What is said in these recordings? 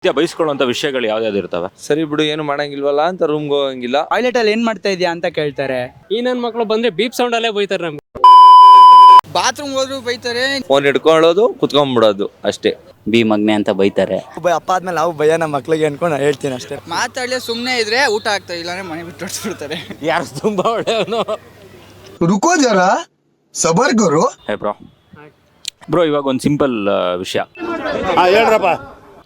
ನಿತ್ಯ ಬಯಸ್ಕೊಳ್ಳುವಂತ ವಿಷಯಗಳು ಯಾವ್ದಾವ್ದು ಇರ್ತವೆ ಸರಿ ಬಿಡು ಏನು ಮಾಡಂಗಿಲ್ವಲ್ಲ ಅಂತ ರೂಮ್ಗೆ ಹೋಗಂಗಿಲ್ಲ ಟಾಯ್ಲೆಟ್ ಅಲ್ಲಿ ಏನ್ ಮಾಡ್ತಾ ಇದೀಯಾ ಅಂತ ಕೇಳ್ತಾರೆ ಈ ನನ್ನ ಮಕ್ಳು ಬಂದ್ರೆ ಬೀಪ್ ಸೌಂಡ್ ಅಲ್ಲೇ ಬೈತಾರೆ ನಮ್ಗೆ ಬಾತ್ರೂಮ್ ಹೋದ್ರು ಬೈತಾರೆ ಫೋನ್ ಹಿಡ್ಕೊಳ್ಳೋದು ಕುತ್ಕೊಂಡ್ಬಿಡೋದು ಅಷ್ಟೇ ಬಿ ಮಗ್ನೆ ಅಂತ ಬೈತಾರೆ ಅಪ್ಪ ಆದ್ಮೇಲೆ ನಾವು ಭಯ ನಮ್ಮ ಮಕ್ಳಿಗೆ ಅನ್ಕೊಂಡು ನಾನು ಹೇಳ್ತೀನಿ ಅಷ್ಟೇ ಮಾತಾಡ್ಲೆ ಸುಮ್ಮನೆ ಇದ್ರೆ ಊಟ ಆಗ್ತಾ ಇಲ್ಲಾಂದ್ರೆ ಮನೆ ಬಿಟ್ಟು ಹೊಡ್ಸ್ಬಿಡ್ತಾರೆ ಯಾರು ತುಂಬಾ ಒಳ್ಳೆಯವನು रुको जरा सबर करो ಹೇ ಬ್ರೋ ಬ್ರೋ ಇವಾಗ ಒಂದು ಸಿಂಪಲ್ ವಿಷಯ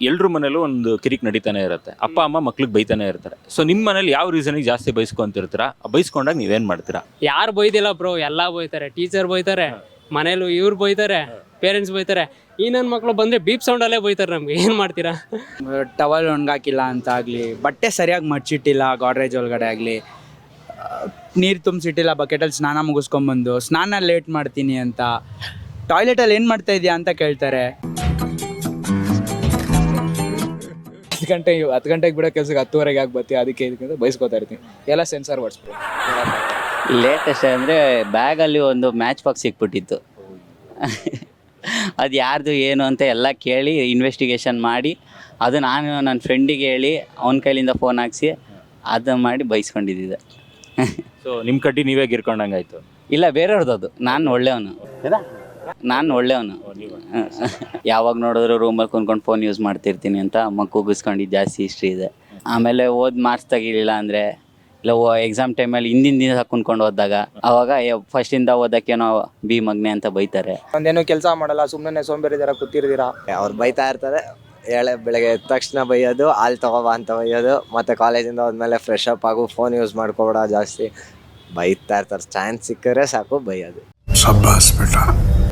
ಎಲ್ರ ಮನೇಲೂ ಒಂದು ಕಿರಿಕ್ ನಡೀತಾನೆ ಇರುತ್ತೆ. ಅಪ್ಪ ಅಮ್ಮ ಮಕ್ಳಿಗೆ ಬೈತಾನೆ ಇರ್ತಾರೆ. ಸೊ ನಿಮ್ಮ ಮನೇಲಿ ಯಾವ ರೀಸನಿಗೆ ಜಾಸ್ತಿ ಬೈಸ್ಕೊಂತಿರ್ತೀರಾ ಬೈಸ್ಕೊಂಡಾಗ ನೀವೇನ್ ಮಾಡ್ತೀರಾ? ಯಾರು ಬೈದಿಲ್ಲ ಬ್ರೋ ಎಲ್ಲ ಬೈತಾರೆ. ಟೀಚರ್ ಬೈತಾರೆ. ಮನೇಲೂ ಇವ್ರು ಬೈತಾರೆ. ಪೇರೆಂಟ್ಸ್ ಬೈತಾರೆ. ಈ ನನ್ನ ಮಕ್ಳು ಬಂದ್ರೆ ಬೀಪ್ ಸೌಂಡ್ ಅಲ್ಲೇ ಬೈತಾರೆ ನಮ್ಗೆ. ಏನ್ ಮಾಡ್ತೀರಾ? ಟವಲ್ ಒಣಗಾಕಿಲ್ಲ ಅಂತ ಆಗಲಿ ಬಟ್ಟೆ ಸರಿಯಾಗಿ ಮಡ್ಚಿಟ್ಟಿಲ್ಲ ಗಾಡ್ರೇಜ್ ಒಳಗಡೆ ಆಗಲಿ ನೀರು ತುಂಬಿಸಿಟ್ಟಿಲ್ಲ ಬಕೆಟಲ್ಲಿ ಸ್ನಾನ ಮುಗಿಸ್ಕೊಂಬಂದು ಸ್ನಾನ ಲೇಟ್ ಮಾಡ್ತೀನಿ ಅಂತ ಟಾಯ್ಲೆಟಲ್ಲಿ ಏನು ಮಾಡ್ತಾ ಇದೆಯಾ ಅಂತ ಕೇಳ್ತಾರೆ. ಹತ್ತು ಗಂಟೆ ಹತ್ತು ಗಂಟೆಗೆ ಬಿಡೋ ಕೆಲಸಕ್ಕೆ ಹತ್ತುವರೆಗೆ ಯಾಕೆ ಬರ್ತೀವಿ ಅದಕ್ಕೆ ಇದಕ್ಕೆ ಬೈಸ್ಕೊತಾ ಇರ್ತೀನಿ. ಎಲ್ಲ ಸೆನ್ಸಾರ್ ಹೊಡ್ಸ್ಬಿಡು. ಲೇಟೆಸ್ಟ್ ಅಂದರೆ ಬ್ಯಾಗಲ್ಲಿ ಒಂದು ಮ್ಯಾಚ್ ಬಾಕ್ಸ್ ಸಿಕ್ಬಿಟ್ಟಿತ್ತು. ಅದು ಯಾರ್ದು ಏನು ಅಂತ ಎಲ್ಲ ಕೇಳಿ ಇನ್ವೆಸ್ಟಿಗೇಷನ್ ಮಾಡಿ ಅದು ನಾನು ನನ್ನ ಫ್ರೆಂಡಿಗೆ ಹೇಳಿ ಅವನ ಕೈಲಿಂದ ಫೋನ್ ಹಾಕ್ಸಿ ಅದು ಮಾಡಿ ಬೈಸ್ಕೊಂಡಿದ್ದೆ ಸೊ ನಿಮ್ಮ ಕಡ್ಡಿ ನೀವೇ ಗಿರ್ಕೊಂಡಂಗಾಯ್ತು? ಇಲ್ಲ ಬೇರೆಯವ್ರದ್ದು. ಅದು ನಾನು ಒಳ್ಳೆಯವನು. ನಾನು ಒಳ್ಳೆಯವನು. ಯಾವಾಗ ನೋಡಿದ್ರು ರೂಮಲ್ಲಿ ಕುಂದ್ಕೊಂಡು ಫೋನ್ ಯೂಸ್ ಮಾಡ್ತಿರ್ತೀನಿ ಅಂತ ಅಮ್ಮ ಕೂಗಿಸ್ಕೊಂಡಿದ್ದು ಜಾಸ್ತಿ ಹಿಸ್ಟ್ರಿ ಇದೆ. ಆಮೇಲೆ ಓದ್ ಮಾರ್ಕ್ಸ್ ತೆಗಿಲಿಲ್ಲ ಅಂದರೆ ಇಲ್ಲ ಓ ಎಕ್ಸಾಮ್ ಟೈಮಲ್ಲಿ ಹಿಂದಿನ ದಿನ ಕುಂದ್ಕೊಂಡು ಓದಿದಾಗ ಅವಾಗ ಫಸ್ಟಿಂದ ಓದಕ್ಕೇನೋ ಬಿ ಮಗ್ನೆ ಅಂತ ಬೈತಾರೆ. ಒಂದೇನು ಕೆಲಸ ಮಾಡಲ್ಲ ಸುಮ್ಮನೆ ಸೋಂಬೇರಿ ಥರ ಕೂತಿರ್ತೀರಾ ಅವ್ರು ಬೈತಾ ಇರ್ತಾರೆ ಹೇಳೆ ಬೆಳಗ್ಗೆ ಎದ್ದ ತಕ್ಷಣ ಬೈಯೋದು ಹಾಲು ತಗೋಬಾ ಅಂತ ಬೈಯೋದು ಮತ್ತು ಕಾಲೇಜಿಂದ ಹೋದ್ಮೇಲೆ ಫ್ರೆಶ್ ಅಪ್ ಆಗು ಫೋನ್ ಯೂಸ್ ಮಾಡ್ಕೊಬೇಡ ಜಾಸ್ತಿ. ಬೈತಾ ಇರ್ತಾರೆ ಚಾನ್ಸ್ ಸಿಕ್ಕರೆ ಸಾಕು ಬೈಯೋದು. ಸಬ್ಬಾಸ್ ಬೇಟ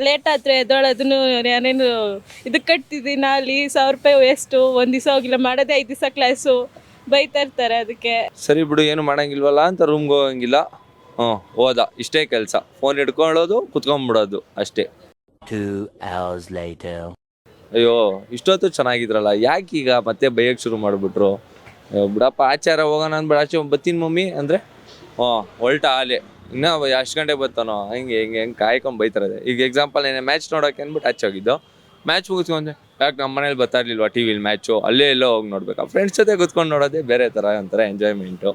ಲೇಟ್ ಆದರೆ ಎದ್ದೊಳೋದನ್ನು ನಾನೇನು ಇದು ಕಟ್ತಿದ್ದೀನಿ ಅಲ್ಲಿ ಸಾವಿರ ರೂಪಾಯಿ ವೇಸ್ಟು ಒಂದು ದಿವಸ ಹೋಗಿಲ್ಲ ಮಾಡೋದೇ ಐದು ದಿವಸ ಕ್ಲಾಸು ಬೈತಾ ಇರ್ತಾರೆ ಅದಕ್ಕೆ. ಸರಿ ಬಿಡು ಏನು ಮಾಡಂಗಿಲ್ವಲ್ಲ ಅಂತ ರೂಮ್ಗೆ ಹೋಗಂಗಿಲ್ಲ. ಹ್ಞೂ ಹೋದ ಇಷ್ಟೇ ಕೆಲಸ. ಫೋನ್ ಹಿಡ್ಕೊಳ್ಳೋದು ಕುತ್ಕೊಂಡ್ಬಿಡೋದು ಅಷ್ಟೇ. Two hours later. ಅಯ್ಯೋ ಇಷ್ಟೊತ್ತು ಚೆನ್ನಾಗಿದ್ರಲ್ಲ ಯಾಕೆ ಈಗ ಮತ್ತೆ ಬೈಯಕ್ಕೆ ಶುರು ಮಾಡಿಬಿಟ್ರು? ಬಿಡಪ್ಪ ಆಚಾರ ಹೋಗೋಣ ಅಂದ್ಬಿಡ ಆಚೆ ಬತ್ತೀನಿ ಮಮ್ಮಿ ಅಂದರೆ? ಹ್ಞೂ ಹೊಲ್ಟ ಆಲೆ ಇನ್ನೂ ಎಷ್ಟು ಗಂಟೆ ಬರ್ತಾನೋ, ಹಿಂಗೆ ಹಿಂಗೆ ಹೆಂಗೆ ಕಾಯ್ಕೊಂಡು ಬೈತಾರೆ ಈಗ ಎಕ್ಸಾಂಪಲ್ ಏನೇ ಮ್ಯಾಚ್ ನೋಡೋಕೆ ಅಂದ್ಬಿಟ್ಟು ಹಚ್ ಹೋಗಿದ್ದು. ಮ್ಯಾಚ್ ಮುಗಿಸ್ಕೊಂಡೆ ಯಾಕೆ ನಮ್ಮ ಮನೇಲಿ ಬರ್ತಾ ಇರ್ಲಿಲ್ವಾ ಟಿ ವಿಲಿ ಮ್ಯಾಚು ಅಲ್ಲೇ ಎಲ್ಲೋ ಹೋಗಿ ನೋಡ್ಬೇಕಾ. ಫ್ರೆಂಡ್ಸ್ ಜೊತೆ ಕೂತ್ಕೊಂಡು ನೋಡೋದೇ ಬೇರೆ ಥರ ಒಂಥರ ಎಂಜಾಯ್ಮೆಂಟು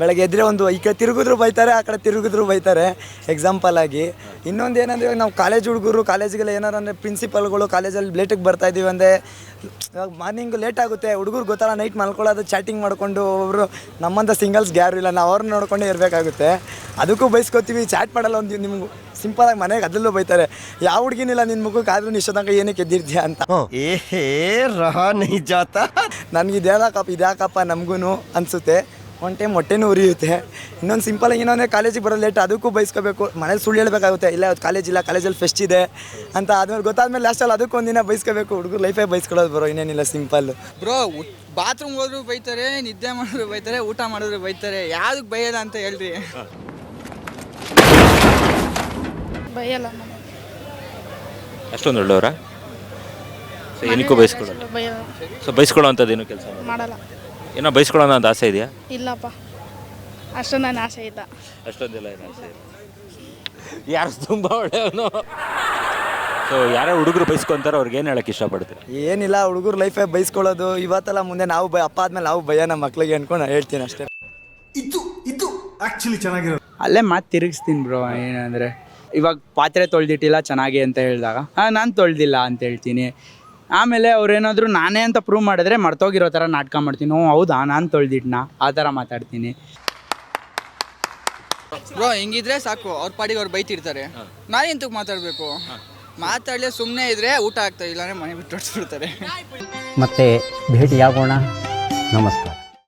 ಬೆಳಗ್ಗೆ ಎದ್ರೆ ಒಂದು ಈ ಕಡೆ ತಿರುಗಿದ್ರು ಬೈತಾರೆ ಆ ಕಡೆ ತಿರುಗಿದ್ರು ಬೈತಾರೆ. ಎಕ್ಸಾಂಪಲ್ ಆಗಿ ಇನ್ನೊಂದು ಏನಂದ್ರೆ ಇವಾಗ ನಾವು ಕಾಲೇಜ್ ಹುಡುಗರು ಕಾಲೇಜಿಗೆಲ್ಲ ಏನಾರು ಅಂದರೆ ಪ್ರಿನ್ಸಿಪಲ್ಗಳು ಕಾಲೇಜಲ್ಲಿ ಲೇಟಿಗೆ ಬರ್ತಾ ಇದ್ದೀವಿ ಅಂದರೆ ಇವಾಗ ಮಾರ್ನಿಂಗ್ ಲೇಟ್ ಆಗುತ್ತೆ ಹುಡುಗರು ಗೊತ್ತಲ್ಲ ನೈಟ್ ಮಲ್ಕೊಳ್ಳೋದು ಚಾಟಿಂಗ್ ಮಾಡಿಕೊಂಡು ಒಬ್ಬರು ನಮ್ಮಂಥ ಸಿಂಗಲ್ಸ್ಗೆ ಯಾರು ಇಲ್ಲ ನಾವು ಅವ್ರನ್ನ ನೋಡ್ಕೊಂಡೇ ಇರಬೇಕಾಗುತ್ತೆ. ಅದಕ್ಕೂ ಬಯಸ್ಕೊತೀವಿ ಚಾಟ್ ಮಾಡಲ್ಲ ಒಂದು ನಿಮ್ಗೆ ಸಿಂಪಲಾಗಿ ಮನೆಗೆ ಅದರಲ್ಲೂ ಬೈತಾರೆ. ಯಾವ ಹುಡುಗಿನಿಲ್ಲ ನಿನ್ನ ಮುಖಕ್ಕೆ ಆದ್ರೂ ನಿಶ್ಚದಂಗ ಏನಕ್ಕೆ ಎದ್ದಿರ್ತೀಯ ಅಂತ. ಏಹೇ ರಹ ನೈ ಜಾತ ನನಗೆ ಇದ್ಯಾಕಪ್ಪ ಇದ್ಯಾಕಪ್ಪ ನಮಗೂ ಅನಿಸುತ್ತೆ. ಒಂದು ಟೈಮ್ ಹೊಟ್ಟೆನೂ ಉರಿಯುತ್ತೆ. ಇನ್ನೊಂದು ಸಿಂಪಲ್ ಇನ್ನೊಂದೇ ಕಾಲೇಜಿಗೆ ಬರೋ ಲೇಟ್ ಅದಕ್ಕೂ ಬೈಸ್ಕೋಬೇಕು. ಮನೇಲಿ ಸುಳ್ಳು ಹೇಳ್ಬೇಕಾಗುತ್ತೆ ಇಲ್ಲ ಇವತ್ತು ಕಾಲೇಜ್ ಇಲ್ಲ ಕಾಲೇಜಲ್ಲಿ ಫೆಸ್ಟ್ ಇದೆ ಅಂತ ಆದ್ಮೇಲೆ ಗೊತ್ತಾದ್ಮೇಲೆ ಲಾಸ್ಟಲ್ಲಿ ಅದಕ್ಕೂ ಒಂದಿನ ಬೈಸ್ಕೋಬೇಕು. ಹುಡುಗರು ಲೈಫೇ ಬೈಸ್ಕೊಳ್ಳೋದು ಬರೋ ಇನ್ನೇನಿಲ್ಲ ಸಿಂಪಲ್ ಬ್ರೋ ಬಾತ್ರೂಮ್ ಹೋದ್ರು ಬೈತಾರೆ ನಿದ್ದೆ ಮಾಡಿದ್ರು ಬೈತಾರೆ ಊಟ ಮಾಡಿದ್ರು ಬೈತಾರೆ. ಯಾವ್ದಕ್ಕೆ ಬೈಯಲ್ಲ ಅಂತ ಹೇಳ್ರಿ. ಬೈಯಲ್ಲ ಅಷ್ಟೊಂದು ಒಳ್ಳೆಯವರ? ಸೊ ಏನಕ್ಕೂ ಬೈಸ್ಕೊಳ್ಳೋಲ್ಲ ಸೊ ಬೈಸ್ಕೊಳ್ಳೋವಂಥದ್ದು ಏನು ಕೆಲಸ ಮಾಡಲ್ಲ. ಏನೋ ಬಯಸ್ಕೊಳ್ಳೋಣ ಅಂತ ಆಸೆ ಇದೆಯಾ? ಇಲ್ಲಪ್ಪ. ಅಷ್ಟೊಂದು ನಾನು ಆಸೆ ಇಲ್ಲ. ಅಷ್ಟೊಂದೆಲ್ಲ ಏನು ಆಸೆ ಯಾರು ತುಂಬ ಒಳ್ಳೆಯವನು? ಸೊ ಯಾರೋ ಹುಡುಗರು ಬಯಸ್ಕೊಂತಾರೋ ಅವ್ರಿಗೆ ಏನು ಹೇಳಕ್ಕೆ ಇಷ್ಟಪಡ್ತೀರಾ? ಏನಿಲ್ಲ ಹುಡುಗರು ಲೈಫೇ ಬೈಸ್ಕೊಳ್ಳೋದು. ಇವತ್ತೆಲ್ಲ ಮುಂದೆ ನಾವು ಬೈ ಅಪ್ಪ ಆದ್ಮೇಲೆ ನಾವು ಭಯ ನಮ್ಮ ಮಕ್ಳಿಗೆ ಅನ್ಕೊಂಡು ನಾನು ಹೇಳ್ತೀನಿ ಅಷ್ಟೇ. ಇದು ಇದು ಆ್ಯಕ್ಚುಲಿ ಚೆನ್ನಾಗಿರೋ ಅಲ್ಲೇ ಮಾತು ತಿರುಗಿಸ್ತೀನಿ ಬ್ರೋ ಏನಂದರೆ. ಇವಾಗ ಪಾತ್ರೆ ತೊಳೆದಿಟ್ಟಿಲ್ಲ ಚೆನ್ನಾಗಿ ಅಂತ ಹೇಳಿದಾಗ. ಹಾಂ ನಾನು ತೊಳೆದಿಲ್ಲ ಅಂತ ಹೇಳ್ತೀನಿ. ಆಮೇಲೆ ಅವ್ರೇನಾದರೂ ನಾನೇ ಅಂತ ಪ್ರೂವ್ ಮಾಡಿದ್ರೆ ಮರ್ತೋಗಿರೋ ಥರ ನಾಟಕ ಮಾಡ್ತೀನಿ. ಓ ಹೌದಾ? ನಾನು ತೊಳೆದಿಟ್ನಾ? ಆ ಥರ ಮಾತಾಡ್ತೀನಿ. ಬ್ರೋ ಹಿಂಗಿದ್ರೆ ಸಾಕು. ಅವ್ರ ಪಾಡಿಗೆ ಅವ್ರು ಬೈತಿರ್ತಾರೆ. ನಾನೆಂತಕ್ಕೆ ಮಾತಾಡಬೇಕು? ಮಾತಾಡ್ಲೆ ಸುಮ್ಮನೆ ಇದ್ರೆ ಊಟ ಆಗ್ತಾ ಇಲ್ಲಾಂದ್ರೆ ಮನೆ ಬಿಟ್ಟು ಹೊಡ್ಸ್ಬಿಡ್ತಾರೆ ಮತ್ತೆ ಭೇಟಿಯಾಗೋಣ. ನಮಸ್ಕಾರ.